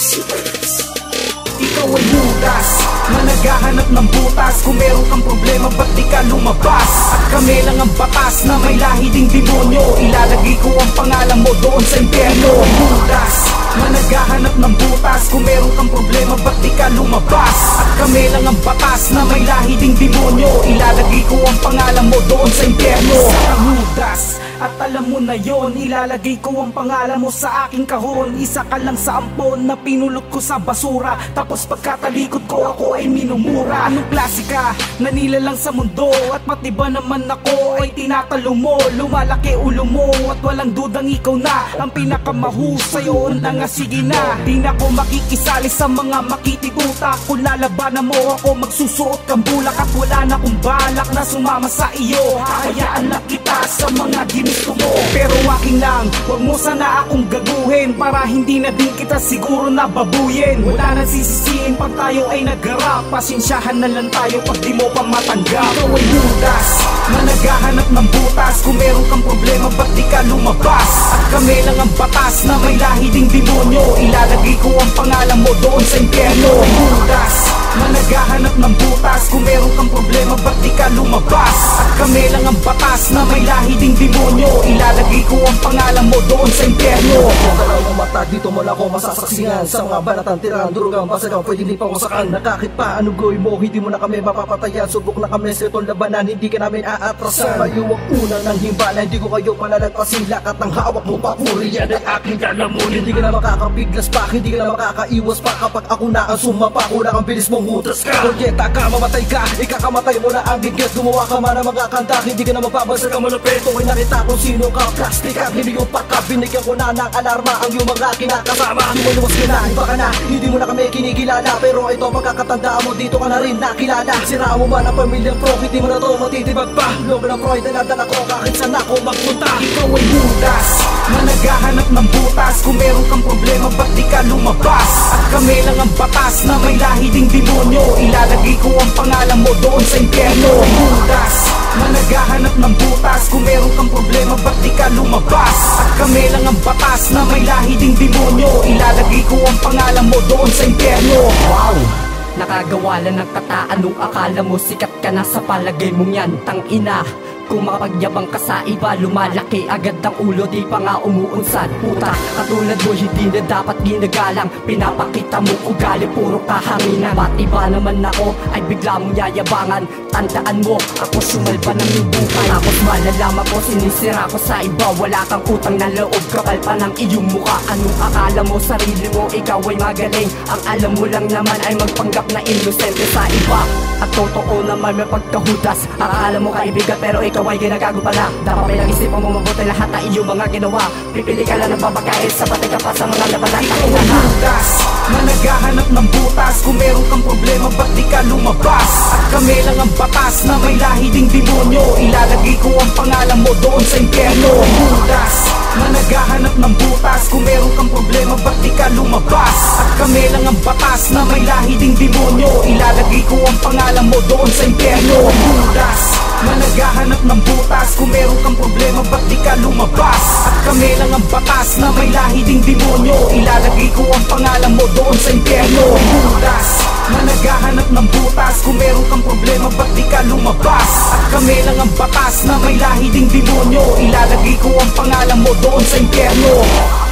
Ikaw ay butas na naghahanap ng butas. Kung meron kang problema ba't di ka lumabas? At kami lang ang batas na may lahi ding demonyo. Ilalagay ko ang pangalan mo doon sa impyerno. Butas na naghahanap ng butas. Kung meron kang problema ba't di ka lumabas? At kami lang ang batas na may lahi ding demonyo. Ilalagay ko ang pangalan mo doon sa impyerno. Sa butas at alam mo na yon, ilalagay ko ang pangalan mo sa aking kahon. Isa ka lang sa ampon na pinulot ko sa basura. Tapos pagkatalikod ko ako ay minumura. Anong klase ka? Nanila lang sa mundo At matiba naman ako. Ay tinatalo mo Lumalaki ulo mo at walang dudang ikaw na. Ang pinakamahusay o na nga sige na. Di na ko makikisali sa mga makitituta Kung lalabanan mo ako magsusuot kang bulak At wala na kong balak na sumama sa iyo. Hayaan na kita sa mga ginusto mo Pero aking lang, huwag mo sana akong gaguhin Para hindi na din kita siguro nababuyin Wala nang sisisiin pag tayo ay nagharap. Pasensyahan na lang tayo pag di mo pa matanggap. Ikaw ay butas na naghahanap ng butas. Kung meron kang problema ba't di ka lumabas? At kami lang ang batas na may lahi ding demonyo. Ilalagay ko ang pangalan mo doon sa impyerno. Butas na naghahanap ng butas. Kung meron ding demonyo Ilalagay ko ang pangalan mo doon sa impyerno Ang mata dito mo lang ako masasaksihan Sa mga banatan, tirang, durugang, basagang Pwede di pawasakan Nakakit pa gawin mo Hindi mo na kami mapapatayan. Subok na kami sa itong labanan Hindi ka namin aatrasan. Kayo ang unang ng himbala Hindi ko kayo palalagpasin Lakat ng hawak mo papuri Yan ay aking lalamunin Hindi ka na makakapiglas pa Hindi ka na makakaiwas pa. Kapag ako na ang sumapa Kulang ang bilis mong utras ka. Proyeta ka, mamatay ka Ikakamatay mo na ang bigyan Gumawa ka man ng mga kanta Hindi ka na magbabasag ang malupit. Kung nakita kung sino ka Plastic at hindi yung pagka Binigyan ko na ng alarma Ang iyong mga kinakasama Lumuluwas ka na, iba ka na. Hindi mo na kami kinikilala Pero ito pagkakatandaan mo Dito ka na rin nakilala. Sira mo man ang pamilyang pro Hindi mo na to matitibag pa. Loob ng Freud na nadala ko Kahit saan ako magpunta. Ikaw ay butas na naghahanap ng butas. Kung meron kang problema ba't di ka lumabas? At kami lang ang batas na may lahi ding demonyo. Ilalagay ko ang pangalan mo doon sa impyerno. Butas na naghahanap ng butas. Kung meron kang ang batas na may lahi ding demonyo. Ilalagay ko ang pangalan mo doon sa impyerno. Wow! Nakagawa lang ng kataan akala mo? Sikat ka na sa palagay mong yan Tang ina kung ka sa iba Lumalaki agad ang ulo Di pa nga umuunsan. Puta, katulad mo hindi na dapat ginagalang. Pinapakita mo ugali Puro kahanginan Ba't iba naman ako? Ay bigla mong yayabangan. Tandaan mo Ako sumalba ng lubukan Tapos malalaman ko Sinisira ko sa iba. Wala kang utang na loob Kapal pa ng iyong muka Anong akala mo sarili mo Ikaw ay magaling? Ang alam mo lang naman Ay magpanggap na inosente sa iba. At totoo naman may pagkahudas. Akala mo kaibigan pero ikaw ay ginagago pala. Dapat may nag-isipan mo mabuti lahat na iyong mga ginawa. Pipili ka lang ng babakain Sabatay ka pa sa mga labanan Ikaw ay butas na naghahanap ng butas. Kung meron kang problema ba't di ka lumabas? At kami lang ang batas na may lahi ding demonyo. Ilalagay ko ang pangalan mo doon sa impyerno. Butas na naghahanap ng butas. Kung meron kang problema ba't di ka lumabas? At kami lang ang batas na may lahi ding demonyo. Ilalagay ko ang pangalan mo doon sa impyerno. Butas naghahanap ng butas Kung meron kang problema ba't di ka lumabas? At kami lang ang batas na may lahi ding demonyo. Ilalagay ko ang pangalan mo doon sa impyerno. Butas na naghahanap ng butas Kung meron kang problema ba't di ka lumabas? At kami lang ang batas na may lahi ding demonyo. Ilalagay ko ang pangalan mo doon sa impyerno